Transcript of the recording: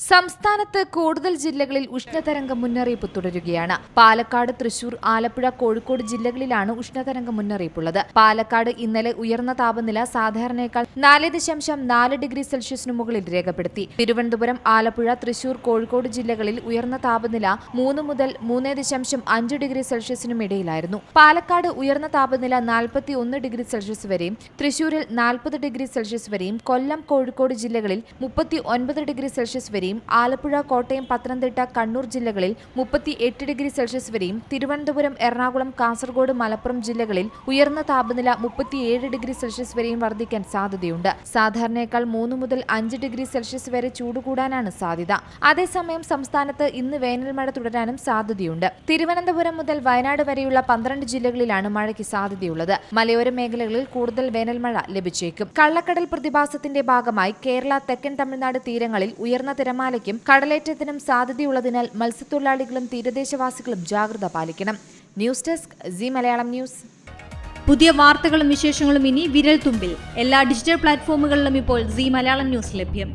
സംസ്ഥാനത്ത് കൂടുതൽ ജില്ലകളിൽ ഉഷ്ണതരംഗ മുന്നറിയിപ്പ് തുടരുകയാണ്. പാലക്കാട് തൃശൂർ ആലപ്പുഴ കോഴിക്കോട് ജില്ലകളിലാണ് ഉഷ്ണതരംഗ മുന്നറിയിപ്പുള്ളത്. പാലക്കാട് ഇന്നലെ ഉയർന്ന താപനില സാധാരണയേക്കാൾ നാല് ദശാംശം നാല് ഡിഗ്രി സെൽഷ്യസിനു മുകളിൽ രേഖപ്പെടുത്തി. തിരുവനന്തപുരം ആലപ്പുഴ തൃശൂർ കോഴിക്കോട് ജില്ലകളിൽ ഉയർന്ന താപനില മൂന്ന് മുതൽ മൂന്ന് ദശാംശം അഞ്ച് ഡിഗ്രി സെൽഷ്യസിനും ഇടയിലായിരുന്നു. പാലക്കാട് ഉയർന്ന താപനില നാൽപ്പത്തി ഒന്ന് ഡിഗ്രി സെൽഷ്യസ് വരെയും തൃശൂരിൽ നാൽപ്പത് ഡിഗ്രി സെൽഷ്യസ് വരെയും കൊല്ലം കോഴിക്കോട് ജില്ലകളിൽ മുപ്പത്തി ഒൻപത് ഡിഗ്രി സെൽഷ്യസ് വരെയും ആലപ്പുഴ കോട്ടയം പത്തനംതിട്ട കണ്ണൂർ ജില്ലകളിൽ മുപ്പത്തി എട്ട് ഡിഗ്രി സെൽഷ്യസ് വരെയും തിരുവനന്തപുരം എറണാകുളം കാസർഗോഡ് മലപ്പുറം ജില്ലകളിൽ ഉയർന്ന താപനില മുപ്പത്തിയേഴ് ഡിഗ്രി സെൽഷ്യസ് വരെയും വർദ്ധിക്കാൻ സാധ്യതയുണ്ട്. സാധാരണയേക്കാൾ മൂന്ന് മുതൽ അഞ്ച് ഡിഗ്രി സെൽഷ്യസ് വരെ ചൂട് കൂടാനാണ് സാധ്യത. അതേസമയം സംസ്ഥാനത്ത് ഇന്ന് വേനൽ മഴ തുടരാനും സാധ്യതയുണ്ട്. തിരുവനന്തപുരം മുതൽ വയനാട് വരെയുള്ള പന്ത്രണ്ട് ജില്ലകളിലാണ് മഴയ്ക്ക് സാധ്യതയുള്ളത്. മലയോര മേഖലകളിൽ കൂടുതൽ വേനൽ മഴ ലഭിച്ചേക്കും. കള്ളക്കടൽ പ്രതിഭാസത്തിന്റെ ഭാഗമായി കേരള തെക്കൻ തമിഴ്നാട് തീരങ്ങളിൽ ഉയർന്ന തിരമാലയ്ക്കും കടലേറ്റത്തിനും സാധ്യതയുള്ളതിനാൽ മത്സ്യത്തൊഴിലാളികളും തീരദേശവാസികളും ജാഗ്രത പാലിക്കണം. News desk Zee Malayalam news. പുതിയ വാർത്തകളും വിശേഷങ്ങളും ഇനി വിരൽ തുമ്പിൽ എല്ലാ ഡിജിറ്റൽ പ്ലാറ്റ്ഫോമുകളിലും ഇപ്പോൾ സി മലയാളം ന്യൂസ് ലഭ്യം.